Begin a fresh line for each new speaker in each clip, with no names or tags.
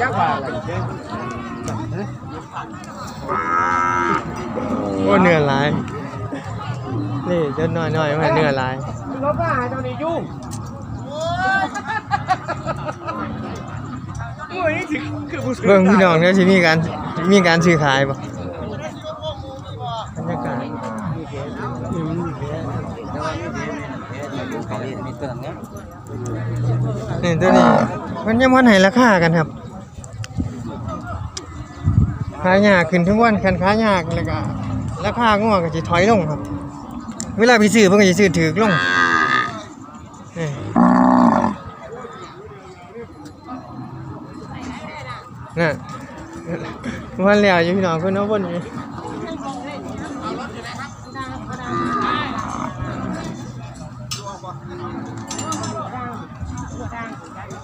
จักว่า
โอ้เนื้อลายนี่จนน้อยน้อยๆมันเนื้อลาย
รถว่าเจ้านี่ยุ่งโอ้ยนี่คือผู้
เบิ่งพี่น้องเดี๋ยวสิมีการมีการซื้อขายบ่บรรยากาศ
มีตัว นี่
ตัวนี้มันยังวันให้ราคากันครับขายยากขึ้นทุกวันคันขายยากแล้วก็ราคางัวงก็สิถอยลงครับ เวลาไปซื้อเพิ่นก็สิซื้อถูกลงนี่น่ะวันแล้วอยู่พี่น้องเพิ่นเอาบนอยู่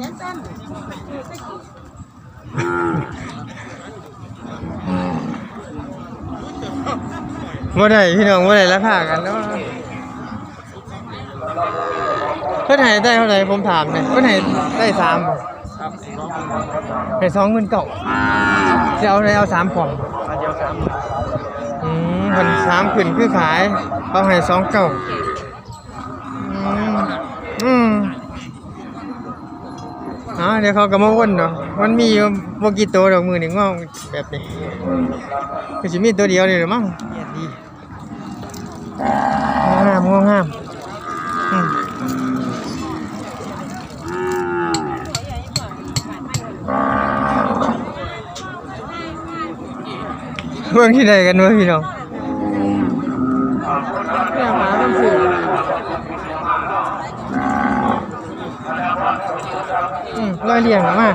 บ่
โอ้ยตาม
ไม่เลยร้านนี้เลยอะไม่อยากเที่ยวลงที่นี่มันตะกี้มันจังหวัดแสนแสนตะกี้
บ่ได้พี่น้องบ่ได้ราคากันเนาะเพิ่นให้ได้เท่าไหร่ผมถามหน่อยเพิ่นให้ได้สามบ่ให้สองหมื่นเก้าจะเอาอะไรเอาสามกล่อง
เดียวสาม
อืมเพิ่นสามขึ้นคือขายเขาให้สองเก้าอืมอืมอ๋อ เดี๋ยวเขาก็มาวนเนาะมันมีอยู่บ่กี่ตัวดอกมือนี่งอกแบบนี้ก็สิมีตัวเดียวนี่แหละมั้งดีงามงามงามอืมเบิ่งที่ใดกันวะพี่น้องแม่หมามันสื่อ อืมร้อยเรียงออกมา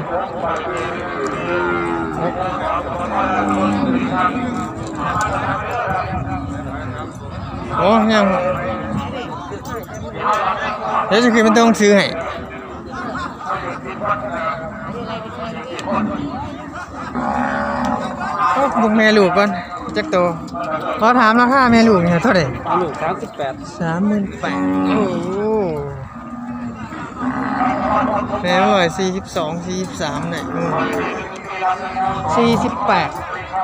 โอ้ยังเดี๋ยวจะคือมันต้องซื้อให้โอ้บุกแม่ลูกก่อนจักโตวขอถามราคาแม่ลูกเนี่ยเท่าไหร่
ลูกสามสิบแปด
สามหมื่นแปดโอ้ โหแม่ร้อยสี่สิบสองสี่สิบสามเนี่ยสี่สิบแปด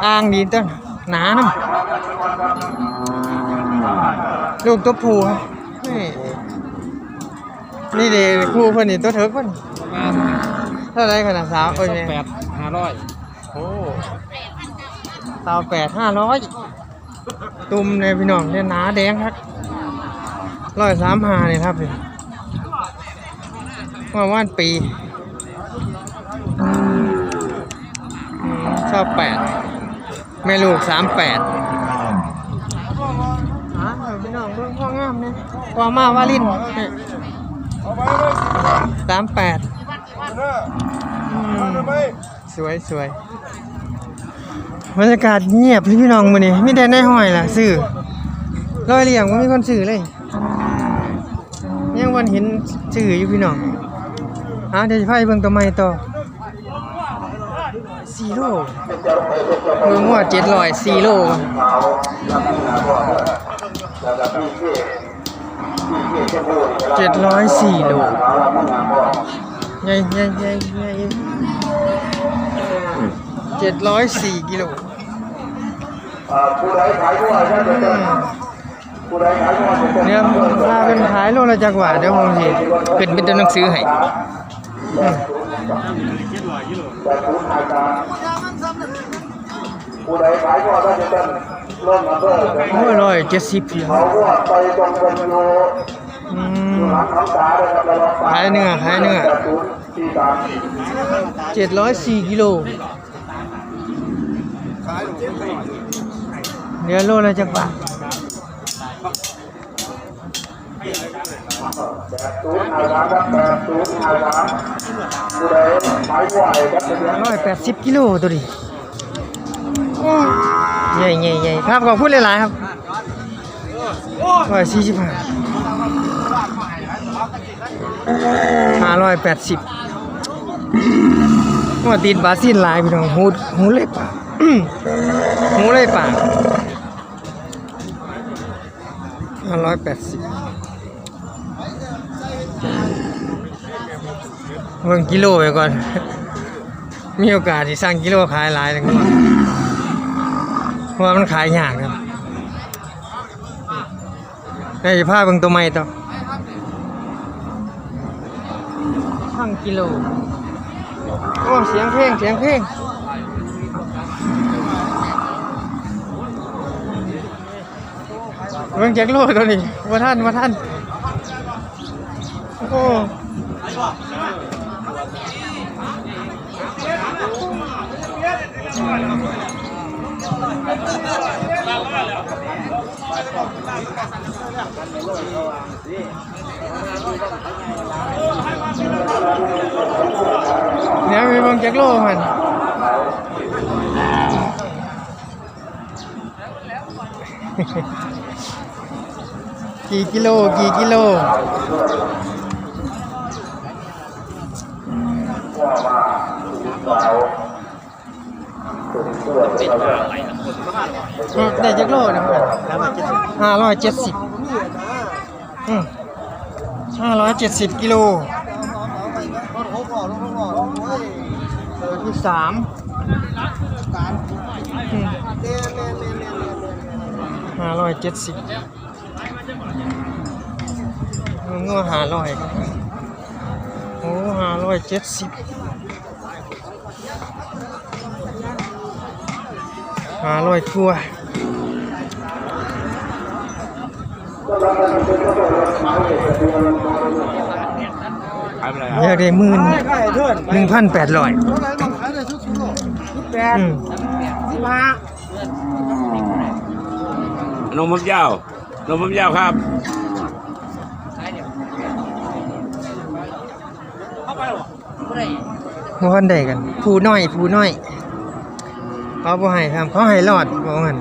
อ่างดีต้นหนาน้ำลูกตัวผู้ครับนี่นี่เด็กคู่เพิ่นนี่ตัวเถิกเพิ่น
มา
เท่าไรขนาดสาวเอ้ย
แป
แม่
ดห้าร้อย
โอ้สาวแปดห้าร้อยตุ่มเนี่ยพี่น้องเนี่ยหนาแดงครับร้อยสามห้าเนี่ยครับพี่ ว่าว่านปีอืมชอบแปดแม่ลูกสามแปดฮะพี่น้องเบิ่งพ่องามเนี่ยพอมาวาลินเนี่ยสามแปดอืมสวยสวยบรรยากาศเงียบเลยพี่น้องมื้อนี้ไม่ได้ในห้อยล่ะซื้อร้อยเหลี่ยมก็มีคนซื้อเลย ยังวันเห็นชื่ออยู่พี่น้อง อะเดี๋ยวจะพาไปเบิ่งตัวใหม่ต่อซีโร่เบิ่งว่าเจ็ดร้อยซีโร่เจ็ดร้อยสี่โลใหญ่ใหญ่ใหญ่ใหญ่เจ็ดร้อยสี่กิโลเนี่ยพาเป็นขายโลละจักหวาเดี๋ยวผมสิขึ้นเป็นตัวหนังสือให้ อืม
จะคุ้นหายตาผู้ใดขายด้วยก็จะเป็นร่มมาเพื่อ
โอ้ยร้อยเจ็ดสิบ
เขาว่าไปตรงเป็นโย
อืม
หลังน้ำตาเลยครับเรา
ขายเนื้อขายเนื้อ
จะคุ้นที่ตาม
เจ็ดร้อยสี่กิโลเดี๋ยวโลละจักบาท
ศูนย์ห้าสามครับแปดศูนย์ห้าสามผู้ใดขายวัวครับทะเบียน
ร้อยแปดสิบกิโลตัวดิใหญ่ใหญ่ใหญ่ครับขอบคุณหลายๆครับร้อยสี่สิบห้าห้าร้อยแปดสิบว่าติดบาซินลายพี่น้องหูหูเล็บปากหูเล็บปากห้าร้อยแปดสิบ เบิ่งกิโลไปก่อน มีโอกาสที่สร้างกิโลขายหลายเลยครับเพราะว่ามันขายยากครับได้ผ้าเบิ่งตัวใหม่ต่อช่างกิโลโอ้เสียงเพลงเสียงเพลงเบิ่งแจ็คโลตัวนี้ว่าท่านว่าท่านโอ้ เดี๋ยวมีเบิ่งแจ็คโลมันกี่กิโลกี่กิโล ได้จักโลนะครับห้าร้อยเจ็ดสิบห้าร้อยเจ็ดสิบกิโลตัวที่สามห้าร้อยเจ็ดสิบเงื่อห้าร้อยโอ้ห้าร้อยเจ็ดสิบ ห้าร้อยทั่วอยากได้หมื่นหนึ่งพันแปดร้อย
แปดสิบห้าน
มผมยาวนมผมยาวครับ
บ่คันได้กัน ผู้น้อย ผู้น้อย เขาบ่ให้ครับเขาให้รอดบ่งั้น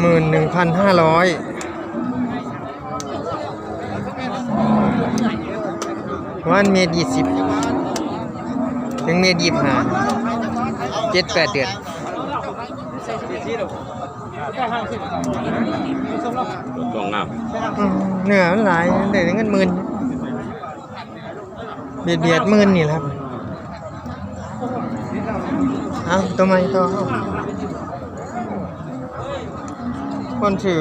หมื่นหนึ่งพันห้าร้อยวันเมตรยี่สิบถึงเมตรยี่สิบห้าเจ็ดแปดเดือน
ตรงงาม
อืมเหนือมันหลายได้ถึงเงินหมื่น เบียดเบียดมื่นนี่แหละครับเอาตัวใหม่ต่อคนถือ